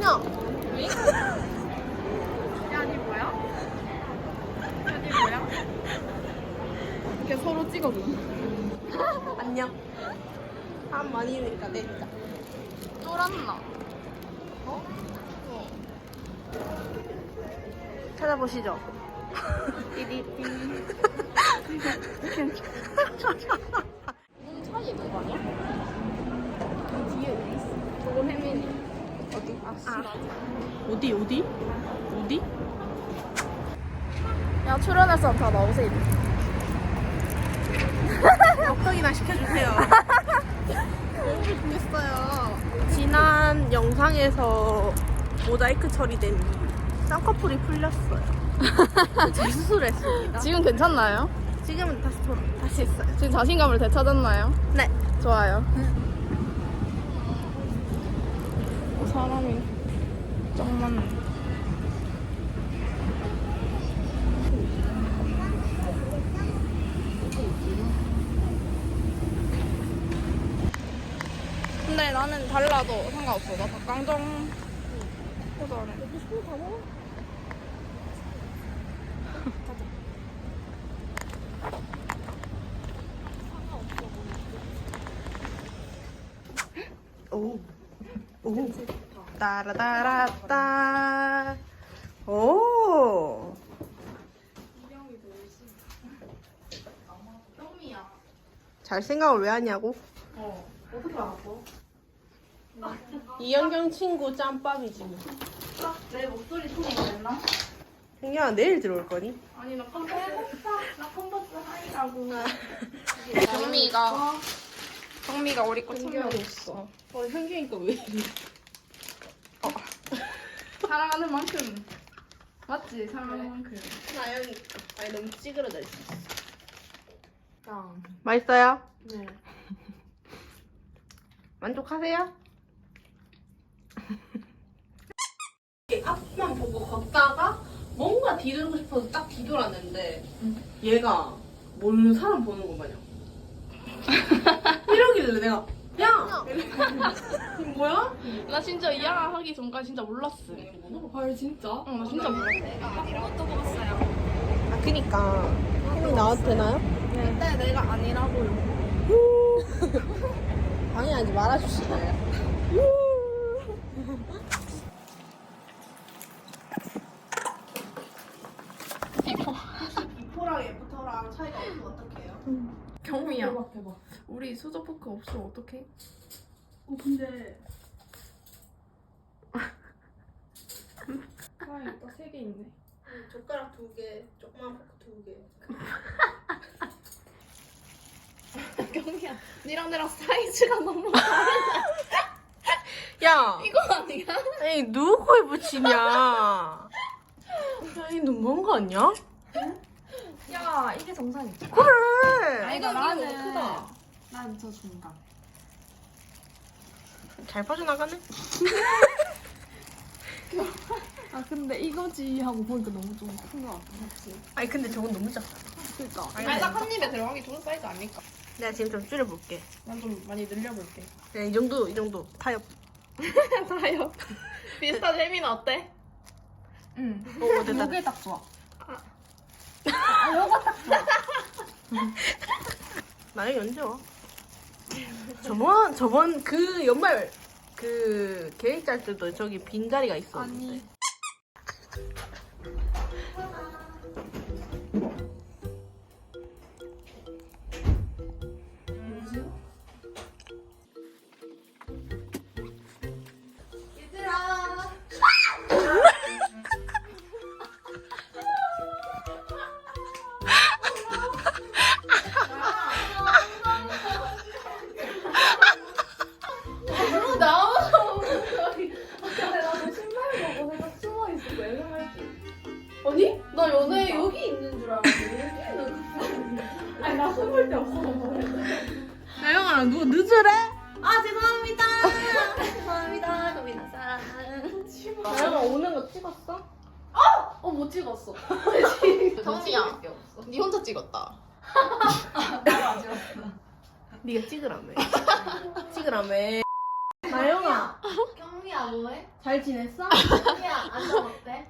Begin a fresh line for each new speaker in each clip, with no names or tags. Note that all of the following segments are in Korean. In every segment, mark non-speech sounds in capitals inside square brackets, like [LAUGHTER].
안녕.
야니 뭐야? 야니 뭐야? 이렇게 서로 찍어줘. [LAUGHS]
안녕. 사람 많이니까 내리자.
쫄았나?
찾아보시죠. [LAUGHS]
몸 [LAUGHS] 차이 있는 거 아니야? 뒤에 왜 있어? 저건 혜민이. 어디?
어디 어디?
야, 출연할 사람 다 나오세요. [LAUGHS]
엽떡이나 시켜주세요.
너무 좋겠어요.
지난 영상에서 모자이크 처리된 이 쌍꺼풀이 풀렸어요. [LAUGHS] 재수술했습니다.
지금 괜찮나요?
지금은 다시 돌아 다시 했어요.
지금 자신감을 되찾았나요?
네.
좋아요. 어, 사람이 짱 많네. 근데 나는 달라도 상관없어. 나 닭강정 포도래.
오. 오. 따라따라따. 오. 잘 생각을 왜 하냐고?
어. 어떻게 알았어?
이현경 친구 짬밥이지 뭐.
내 목소리 톤이 됐나?
생경아 내일 들어올 거니?
아니 나 컨버스 나 컨버스 하이라고 경미가 경미가 우리 거 챙겨줬어
어 현경이가 왜 이래?
사랑하는 만큼 맞지 사랑하는 만큼
나영이 아니 너무 찌그러져 있어.
짱
맛있어요?
네. [LAUGHS]
만족하세요? 앞만 보고 걷다가 뭔가 뒤돌고 싶어서 딱 뒤돌았는데 얘가 모르는 사람 보는 거 마냥 [LAUGHS] 이러길래 내가 야! 이거 뭐야?
나 진짜 이양 하기 전까지 진짜 몰랐어 헐 진짜? 응 나 진짜 몰랐어
아 그니까 혜미 나와도 되나요?
근데 내가 아니라고요 [LAUGHS]
방해하지 말아주시나요? 비포랑 애프터랑 차이가 없으면 어떡해요?
경미야 우리 수저 포크 없으면 어떡해?
어 근데 [LAUGHS]
아 있다 세개 있네
젓가락 두 개, 조그만 포크 두 개. [LAUGHS]
경미야 니랑 나랑 사이즈가 너무 [LAUGHS]
야,
이거 아니야?
아니 누구 코에 붙이냐? 야, 이 너무한 거 아니야?
야 이게 정상이지
그래.
아니
이거
나는 크다
난 저 중간.
잘 빠져나가네. [LAUGHS]
아 근데 이거지 하고 보니까 너무 좀큰거 같아. 맞지?
아니 근데 저건 너무 작다.
그니까.
아니 딱한 입에 들어가기 좋은 사이즈 아닐까?
내가 지금 좀 줄여볼게.
난 좀 많이 늘려볼게
그냥 이 정도, 이 정도 타협. [LAUGHS]
다요 비슷한 혜미는 어때?
응.
오, 됐다.
요게 딱 좋아.
나영이 언제 와? 저번 저번 그 연말 그 계획 짤 때도 저기 빈 자리가 있었는데.
아니?
못 찍었어 [LAUGHS] 경미야 니 혼자 찍었다 [LAUGHS]
네가 찍으라며. [LAUGHS] 찍으라며. 나영아.
승희야 뭐해?
잘 지냈어?
승희야 안녕 어때?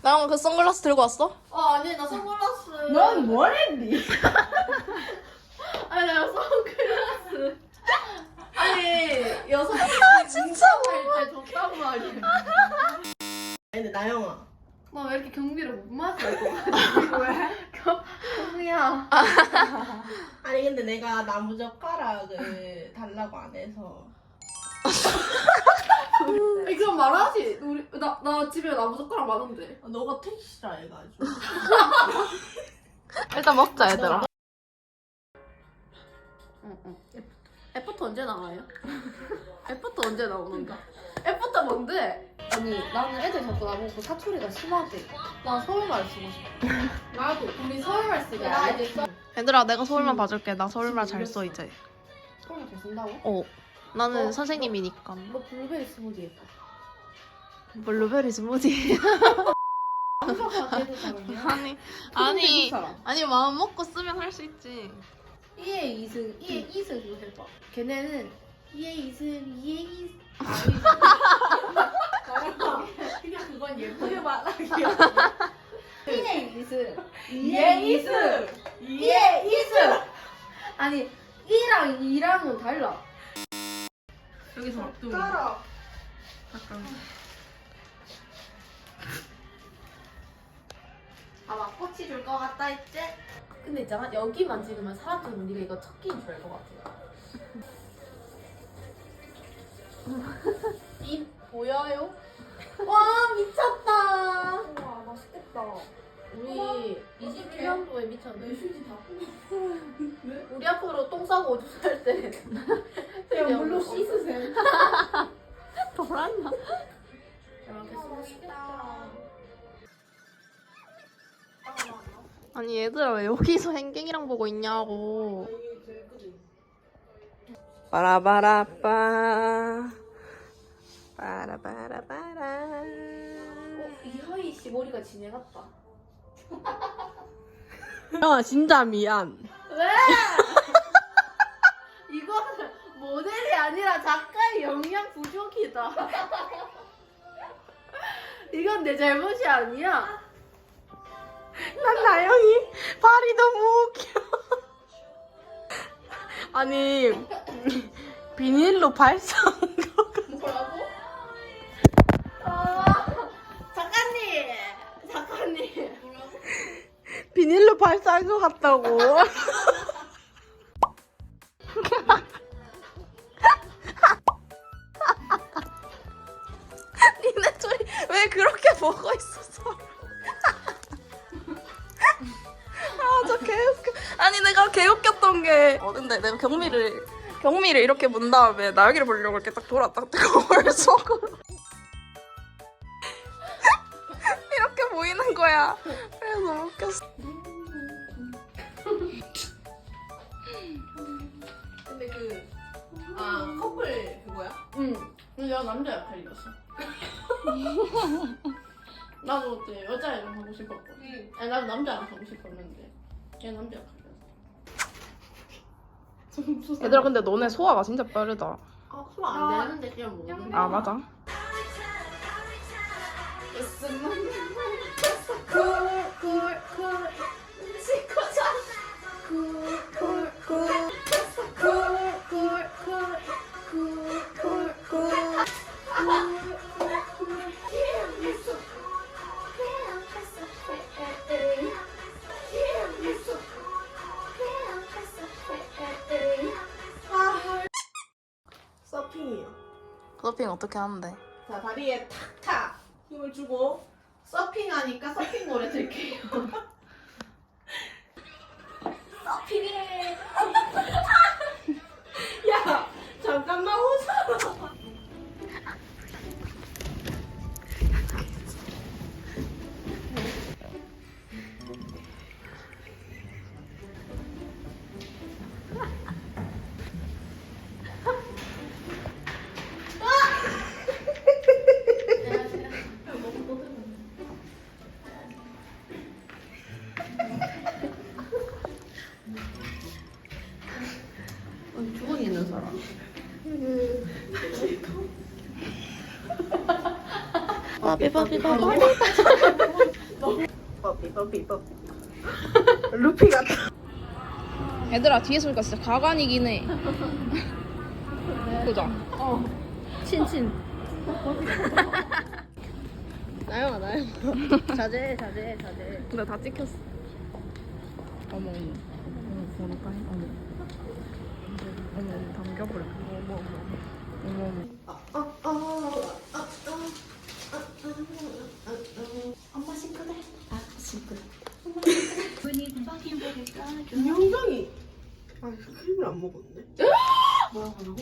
나그 선글라스 들고 왔어?
어 아니 나 선글라스
넌 뭘 했니
나 선글라스 아니 여성분이
진짜
할때 줬단 말이야
근데 나영아.
나왜 이렇게 경비를 못 맞을 것 같아 왜? 승희야 [LAUGHS]
아니 근데 내가 나무 젓가락을 달라고 안 해서.
아니 그럼 말하지 우리 나, 나 집에 나무젓가락 많은데
너가 택시라 해가지고. [LAUGHS]
일단 먹자 얘들아
응응 애프터 언제 나와요? 애프터 언제 나오는가? 애프터 뭔데? 아니 나는 애들 자꾸 나보고 사투리가 심하대 나 서울말 쓰고 싶어. [LAUGHS] 나도. 우리 서울말 쓰게 나 이제 서...
얘들아 내가 서울말 봐줄게. 나 서울말 잘 써 이제.
서울말 잘 쓴다고?
어. 나는
어?
선생님이니까.
너 블루베리 스무디 예뻐
블루베리 스무디? [LAUGHS] 아니 아니. 아니 마음 먹고 쓰면 할 수 있지.
이에 이승 이에 이승 그거 해봐. 걔네는 이에 이승 이에 이승 [LAUGHS]
그냥 그건 예쁘게 말하기.
이에 이승
예 이승.
이에 이승 아니 이랑 이랑은 달라
여기서 막두.
깔아
잠깐.
아마 꽃이 줄 것 같다 했지? 근데 있잖아 여기만 찍으면 사람들은 네가 이거 첫 끼인 줄 알 것 같아 [LAUGHS] 입 보여요? 와 미쳤다. 와 맛있겠다. 우리 21년도에 미쳤네. 휴지 다 우리 앞으로 똥 싸고 오줌 쌀때. 그냥 물로 씻으세요. [LAUGHS]
돌았나?
잘 먹겠습니다.
아니 얘들아 왜 여기서 행갱이랑 보고 있냐고. 빠라바라빠 빠라바라바라
어, 이하이 씨 머리가 지네 같다
야 진짜 미안.
왜? [LAUGHS] 이거는 모델이 아니라 작가의 역량 부족이다. [LAUGHS] 이건 내 잘못이 아니야.
난 나영이 발이 너무 웃겨. [LAUGHS] 아니 비닐로 발사 비닐로 발사한 것 같다고. [LAUGHS]
니네 둘이 왜 그렇게 보고 있었어? [LAUGHS] 아저 개웃겨 아니 내가 개웃겼던 게 어, 근데 내가 경미를 경미를 이렇게 문 다음에 나영이를 보려고 이렇게 딱 돌았다 그걸 속으로
근데 그, 아, 커플 그거야?
응. 근데 내가 남자 역할이었어. 나도 그때 여자애랑 하고 싶었거든.
응.
아니, 나도 남자랑 하고 싶었는데. 걔 남자 역할이었어.
얘들아 근데 너네 소화가 진짜 빠르다
아, 소화 안 되는데 그냥 먹는
아 맞아
쿨쿨쿨
어떻게 하는데?
자, 다리에 탁탁 힘을 주고.
서핑하니까 서핑 노래 들게요. [LAUGHS]
루피 같아.
얘들아 뒤에서 보니까 진짜 가관이긴 해. 보자.
친친.
나영아 나영아. 자제 자제 자제.
근데 다 찍혔어. 어머 어머. 어머 보니까 어머. 어머 어머 담겨버려. 어머 어머. 어머 어머.
이현경이 아이스크림을 안 먹었네. 뭐라고?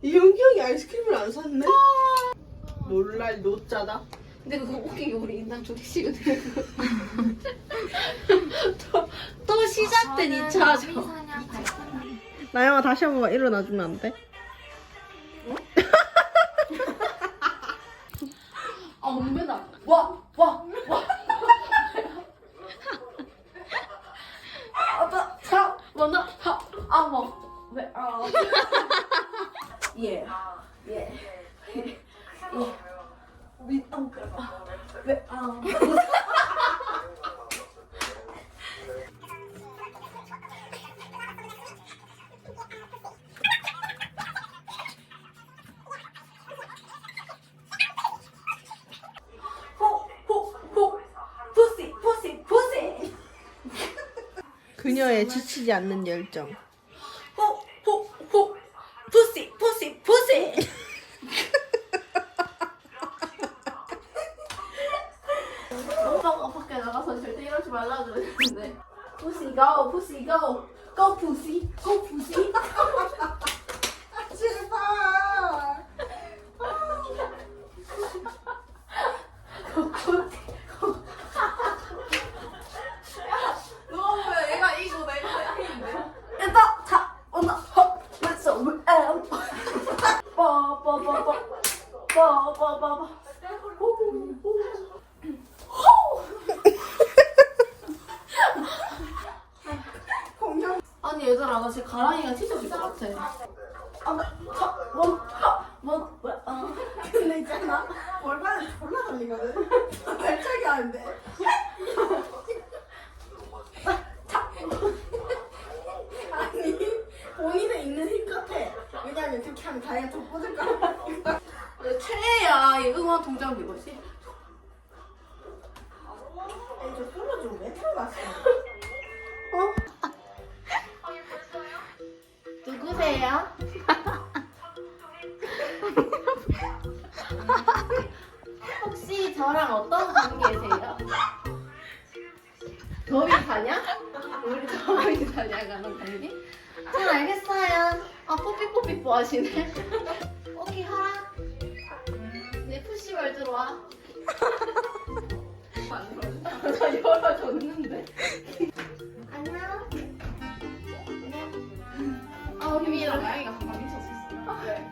이현경이 아이스크림을 안 샀네. 놀랄 노짜다.
근데 그거 웃긴 게 우리 인당 조리식은 또, 또 시작된 2차죠.
나영아 다시 한 번만 일어나 주면 안 돼? [LAUGHS]
아, 엄매다. 와, 와, 와. 아빠, 사, 원나, 하, 아, 뭐. 왜, 아. 예, 예, 예. 위, 아, 왜, 아.
그녀의 지치지 않는 열정.
호, 호, 호. 푸시, 푸시, 푸시. 오빠가 밖에 나가서 절대 이러지 말라 그랬는데. 푸시 고, 푸시 고. 고 푸시, 고 푸시. 너왜 얘가 이거 내가 이긴데? 일단 자 온나 헛 렛츠 엠 빠빠빠빠 빠빠빠빠 아니 얘들아 나 지금 가랑이가 찢어질 것 같아 아원원 아.
근데 있잖아. 월반에 졸라 걸리거든. 발차기 하는데. 아니 본인의 있는 힘 같아. 왜냐면 이렇게 하면 다리가 더 뻗을까. [LAUGHS]
최애야 이 응원 동작 이거지
아니 저 솔로 좀왜 틀어놨어?
누구세요? [LAUGHS] 혹시 저랑 어떤 관계세요? 더위 사냐? 우리 더위 사냐 가는 관계? 잘 알겠어요. 아 뽀삐뽀삐뽀 하시네. 오케이 하라. 내 푸시월 들어와. 나 열어줬는데. 안녕. 아 우리 미랑 나이가 금방 미쳤었어. 네.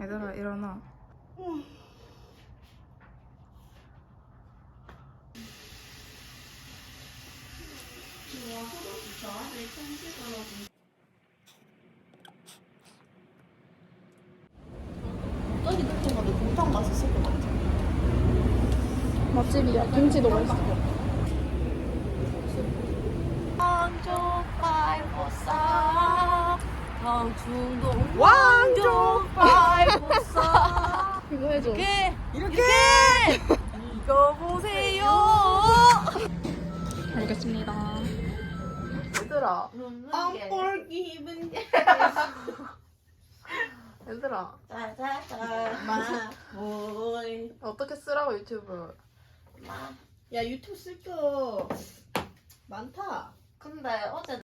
얘들아 일어나.
맛있을 것 같아.
맛집이야. 김치도 맛있어.
왕족발보쌈 당충동
왕족발보쌈
이거 해줘.
이렇게
이렇게
이거 보세요.
알겠습니다.
얘들아
게
땀볼 [LAUGHS] 기분 얘들아.
짜자자
어떻게 쓰라고 유튜브?
야 유튜브 쓸 거 많다.
근데 어제